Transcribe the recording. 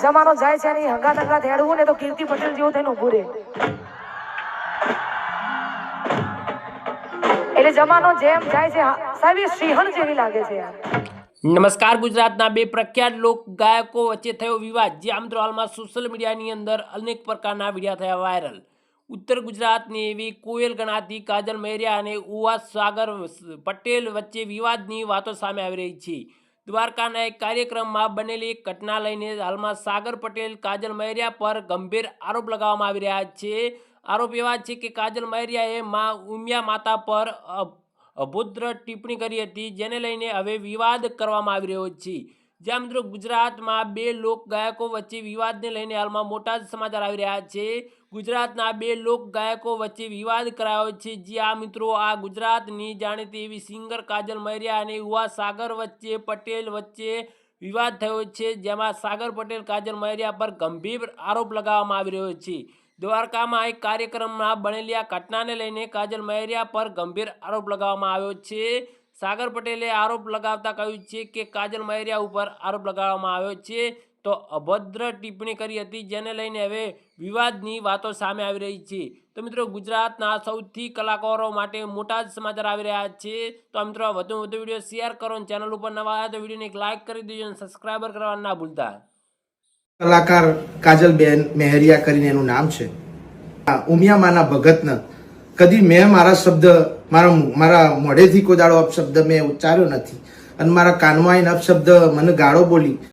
જમાનો જાય છે નહીં હંગા તંગા થેડવું ને તો કીર્તિ પટેલ જેવું થઈને ઉભું રહે. એટલે જમાનો જેમ જાય છે સાહેબ, એ સિંહણ જેવી લાગે છે નમસ્કાર, ગુજરાતના બે પ્રખ્યાત લોક ગાયકો વચ્ચે થયો વિવાદ, જે આમ હાલમાં સોશિયલ મીડિયાની અંદર અનેક પ્રકારના વિડીયા થયા વાયરલ ઉત્તર ગુજરાતની એવી કોયલ ગણાતી કાજલ મહેરિયા અને ઉવાસ સાગર પટેલ વચ્ચે વિવાદની વાતો સામે આવી રહી છે. દ્વારકાના એક કાર્યક્રમમાં બનેલી ઘટના લઈને હાલમાં સાગર પટેલ, કાજલ મહેરિયા પર ગંભીર આરોપ લગાવવામાં આવી રહ્યા છે. આરોપ એવા છે કે કાજલ મહેરિયાએ મા ઉમિયા માતા પર અભુદ્ર ટિપ્પણી કરી હતી, જેને લઈને હવે વિવાદ કરવામાં આવી રહ્યો છે. જ્યાં મિત્રો ગુજરાતમાં બે લોક ગાયકો વચ્ચે વિવાદને લઈને હાલમાં મોટા જ સમાચાર આવી રહ્યા છે. ગુજરાતના બે લોક ગાયકો વચ્ચે વિવાદ કરાયો છે. જ્યાં મિત્રો આ ગુજરાતની જાણીતી એવી સિંગર કાજલ મહેરિયા અને યુવા સાગર વચ્ચે, પટેલ વચ્ચે વિવાદ થયો છે. જેમાં સાગર, પટેલ, કાજલ મહેરિયા પર ગંભીર આરોપ લગાવવામાં આવી રહ્યો છે. દ્વારકામાં એક કાર્યક્રમમાં બનેલી આ ઘટનાને લઈને કાજલ મહેરિયા પર ગંભીર આરોપ લગાવવામાં આવ્યો છે. સાગર પટેલે આરોપ લગાવતા કહ્યું છે કે કાજલ મહેરિયા ઉપર આરોપ લગાવવામાં આવ્યો છે. તો અભદ્ર ટિપ્પણી કરી હતી જેને લઈને હવે વિવાદની વાતો સામે આવી રહી છે. તો મિત્રો ગુજરાતના સૌથી કલાકારો માટે મોટા જ સમાચાર આવી રહ્યા છે. તો મિત્રો વધુ વધુ વીડિયો શેર કરો ચેનલ ઉપર નવા આવ્યા તો વિડીયોને એક લાઇક કરી દેજો અને સબસ્ક્રાઈબર કરવા ના ભૂલતા. કલાકાર કાજલબેન મહેરિયા કરીને એનું નામ છે. ઉમિયામાના ભગતને કદી મેં મારા શબ્દ, મારા મારા મોઢેથી કોઈ દાડો અપશબ્દ મેં ઉચ્ચાર્યો નથી. અને મારા કાનમાં આવીને અપશબ્દ મને ગાળો બોલી